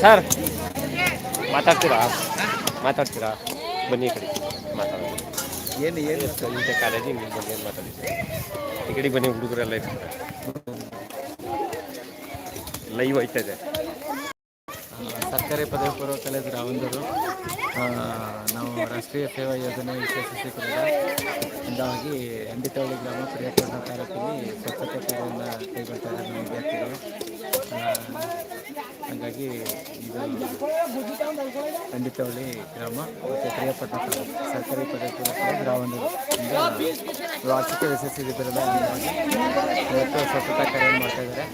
Sir ಮಾತಾಡ್ತೀರಾ ಮಾತಾಡ್ತೀರಾ ಬನ್ನಿ ಈ ಕಡೆ ಮಾತಾಡೋಣ ಏನು ಏನು ಇಂಥ ಕಾಲೇಜಿಗೆ ನೀವು ಬನ್ನಿ ಅಂತ ಮಾತಾಡಿ ಈ ಕಡೆಗೆ ಬನ್ನಿ ಹುಡುಗರೆಲ್ಲ ಇರ್ತಾರೆ ಲೈವ್ ಆಯ್ತಾ ಇದೆ ಸರ್ಕಾರಿ ಪದವಿ ಪೂರ್ವ ಕಾಲೇಜು ರಾವಂದೂರು ನಾವು ರಾಷ್ಟ್ರೀಯ ಸೇವಾ ಯೋಜನೆ ಯಶಸ್ವಿಕರಣದ ಅಂಗವಾಗಿ ಅಂಡಿತವಳ್ಳಿ ಗ್ರಾಮ ಪ್ರಿಯಪಟ್ಟಣ ತಾಲೂಕಲ್ಲಿ ಸ್ವಚ್ಛತೆ ಕಾರ್ಯವನ್ನು ಕೈಗೊಳ್ತಾ ಇದ್ದಾರೆ ನಮ್ಮ ವಿದ್ಯಾರ್ಥಿಗಳು. ಹಾಗಾಗಿ ಇದು ಗ್ರಾಮ ಮತ್ತು ಪ್ರಿಯಪಟ್ಟಣ ಸರ್ಕಾರಿ ಪದವಿ ಪೂರ್ವ ರಾವಂದೂರು ವಾರ್ಷಿಕ ವಿಶೇಷ ಸ್ವಚ್ಛತಾ ಕಾರ್ಯ ಮಾಡ್ತಾ ಇದ್ದಾರೆ.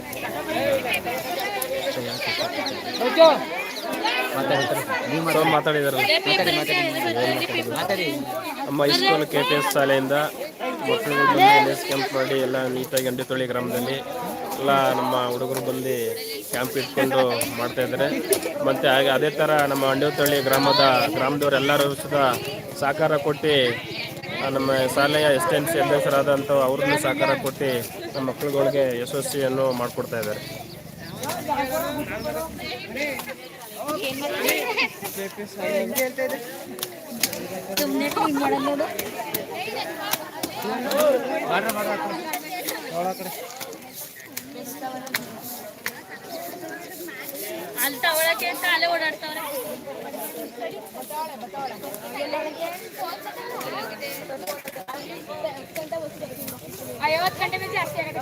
ಅಂತ ಹೇಳಕ್ಕೆ ಇಷ್ಟಪಡ್ತೀನಿ. ಮಾತಾಡ್ತಾರೆ ನೀವು ಸೊ ಮಾತಾಡಿದಾರಲ್ಲ ಮಾತಾಡಿ ಮಾತಾಡಿ. ಮಾತಾಡಿ. ನಮ್ಮ ಹೈಸ್ಕೂಲ್ ಕೆ ಪಿ ಎಸ್ ಶಾಲೆಯಿಂದ ಮಕ್ಕಳು ಕ್ಯಾಂಪ್ ಮಾಡಿ ಎಲ್ಲ ನೀಟಾಗಿ ಅಂಡಿತೊಳ್ಳಿ ಗ್ರಾಮದಲ್ಲಿ ಎಲ್ಲ ನಮ್ಮ ಹುಡುಗರು ಬಂದು ಕ್ಯಾಂಪ್ ಇಟ್ಕೊಂಡು ಮಾಡ್ತಾ ಇದ್ದಾರೆ. ಮತ್ತು ಹಾಗೆ ಅದೇ ಥರ ನಮ್ಮ ಅಂಡಿತೊಳ್ಳಿ ಗ್ರಾಮದ ಗ್ರಾಮದವರೆಲ್ಲರೂ ಸಹ ಸಹಕಾರ ಕೊಟ್ಟು ನಮ್ಮ ಶಾಲೆಯ ಎಸ್ ಎನ್ ಸಿ ಅಧ್ಯಕ್ಷರಾದಂಥ ಅವ್ರನ್ನೂ ಸಹಕಾರ ಕೊಟ್ಟು ನಮ್ಮ ಮಕ್ಕಳುಗಳಿಗೆ ಯಶಸ್ವಿಯನ್ನು ಮಾಡಿಕೊಡ್ತಾ ಇದ್ದಾರೆ. ಸುಮ್ಮನೆ ಕ್ಲೀನ್ ಮಾಡೋದು ನೋಡು ಅಲ್ಲಿ ತಗೊಳಕ್ಕೆ ಅಂತ ಅಲ್ಲೇ ಓಡಾಡ್ತಾವ್ರೆ ಐವತ್ತು ಗಂಟೆ ಮೇಲೆ ಜಾಸ್ತಿ ಆಗುತ್ತೆ.